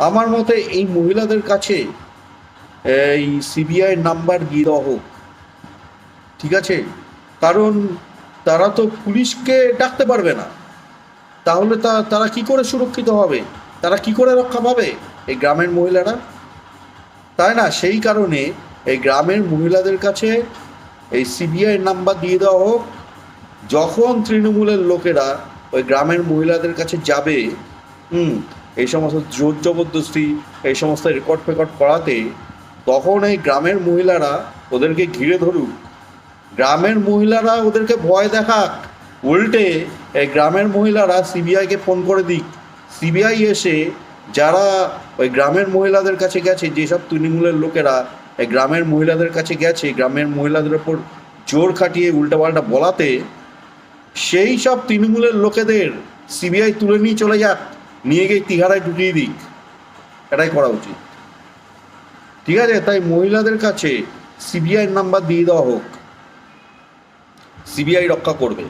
আমার মতে এই মহিলাদের কাছে এই সিবিআই নাম্বার দিয়ে দেওয়া হোক। ঠিক আছে? কারণ তারা তো পুলিশকে ডাকতে পারবে না। তাহলে তা, তারা কি করে সুরক্ষিত হবে? তারা কি করে রক্ষা পাবে এই গ্রামের মহিলারা? তাই না? সেই কারণে এই গ্রামের মহিলাদের কাছে এই সিবিআই নাম্বার দিয়ে দেওয়া হোক। যখন তৃণমূলের লোকেরা ওই গ্রামের মহিলাদের কাছে যাবে, হুম এই সমস্ত জোর জবরদস্তি, এই সমস্ত রেকর্ড ফেকর্ড করাতে তখন এই গ্রামের মহিলারা ওদেরকে ঘিরে ধরুক। গ্রামের মহিলারা ওদেরকে ভয় দেখাক। উল্টে এই গ্রামের মহিলারা সিবিআইকে ফোন করে দিক। সিবিআই এসে যারা ওই গ্রামের মহিলাদের কাছে গেছে, যেসব তৃণমূলের লোকেরা এই গ্রামের মহিলাদের কাছে গেছে, গ্রামের মহিলাদের ওপর জোর খাটিয়ে উল্টাপাল্টা বলাতে, সেই সব তৃণমূলের লোকেদের সিবিআই তুলে নিয়ে চলে যাক। নিয়ে গিয়ে তিহারায় ঢুকিয়ে দিক। এটাই করা উচিত। ঠিক আছে? তাই মহিলাদের কাছে সিবিআইয়ের নাম্বার দিয়ে দেওয়া হোক। সিবিআই রক্ষা করবে।